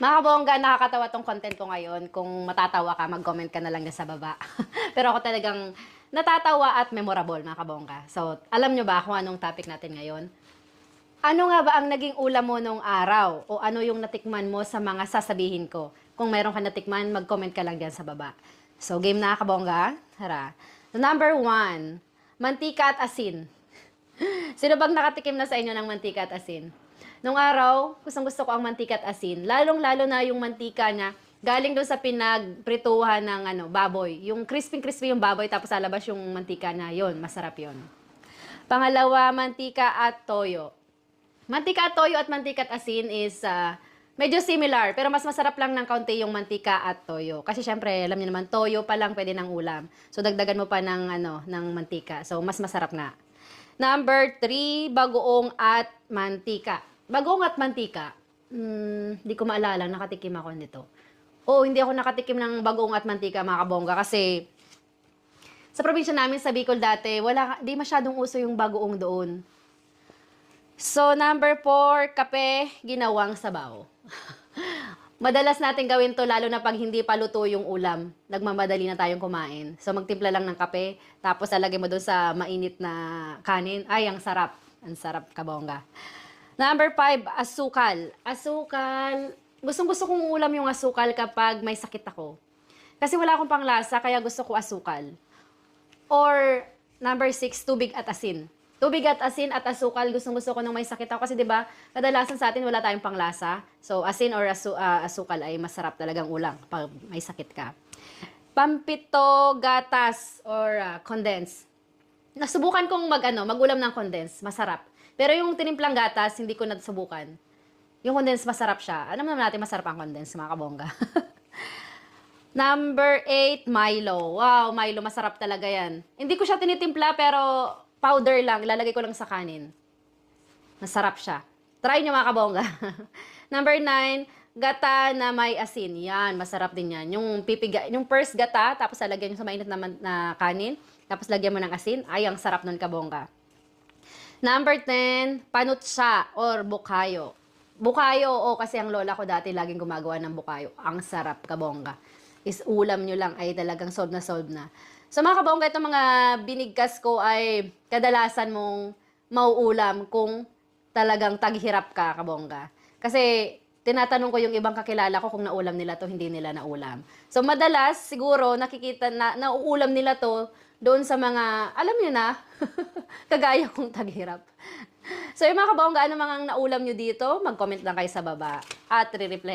Mga kabongga, nakakatawa tong content ko ngayon. Kung matatawa ka, mag-comment ka na lang sa baba. Pero ako talagang natatawa at memorable, mga kabongga. So, alam nyo ba kung anong topic natin ngayon? Ano nga ba ang naging ulam mo nung araw? O ano yung natikman mo sa mga sasabihin ko? Kung mayroon ka natikman, mag-comment ka lang dyan sa baba. So, game na, kabongga? Tara. Number one, mantika at asin. Sino bang nakatikim na sa inyo ng mantika at asin? Nung araw, gustong gusto ko ang mantika at asin. Lalong-lalo na yung mantika niya, galing doon sa pinagprituhan ng ano, baboy. Yung crispy-crispy yung baboy, tapos alabas yung mantika na yon Masarap yon Pangalawa, mantika at toyo. Mantika at toyo at mantika at asin is ah, medyo similar, pero mas masarap lang ng kaunti yung mantika at toyo. Kasi syempre, alam niyo naman, toyo pa lang pwede ng ulam. So dagdagan mo pa ng ano, ng mantika. So mas masarap nga. Number three, bagoong at mantika. Bagoong at mantika. Hmm, di ko maalala, nakatikim ako nito. Oo, hindi ako nakatikim ng bagoong at mantika, mga kabongga, kasi sa probinsya namin sa Bicol dati, wala, di masyadong uso yung bagoong doon. So, number four, kape, ginawang sabaw. Madalas natin gawin to lalo na pag hindi pa luto yung ulam. Nagmamadali na tayong kumain. So, magtimpla lang ng kape, tapos alagay mo doon sa mainit na kanin. Ay, ang sarap. Ang sarap, kabongga. Number five, asukal. Asukal, gustong gusto kong ulam yung asukal kapag may sakit ako. Kasi wala akong panglasa, kaya gusto ko asukal. Or, number six, tubig at asin. Tubig at asin at asukal, gustong gusto ko nung may sakit ako. Kasi 'di ba kadalasan sa atin wala tayong panglasa. So, asin or asu- ah, asukal ay masarap talagang ulam pag may sakit ka. Pampito, gatas, or ah, condense. Nasubukan kong mag, ano, magulam ng condense. Masarap. Pero yung tinimplang gatas, hindi ko nasubukan. Yung condense, masarap siya. Alam naman natin, masarap ang condense, mga kabongga. Number 8, Milo. Wow, Milo, masarap talaga yan. Hindi ko siya tinitimpla, pero powder lang. Ilalagay ko lang sa kanin. Masarap siya. Try nyo mga kabongga. Number 9, gata na may asin. Yan, masarap din yan. Yung pipiga, yung first gata, tapos lalagyan nyo sa mainit na, na kanin, tapos lagyan mo ng asin. Ay, ang sarap nun kabongga. Number 10, panutsa or bukayo. Bukayo, o kasi ang lola ko dati laging gumagawa ng bukayo. Ang sarap, kabongga. Is ulam nyo lang ay talagang solve na solve na. So mga kabongga, itong mga binigkas ko ay kadalasan mong mauulam kung talagang taghirap ka, kabongga. Kasi tinatanong ko yung ibang kakilala ko kung naulam nila to, hindi nila naulam. So madalas, siguro, nakikita na nauulam nila to doon sa mga, alam nyo na, kagaya kong taghirap. So yung mga kabongga, ano mga naulam nyo dito? Mag-comment lang kayo sa baba at re-reply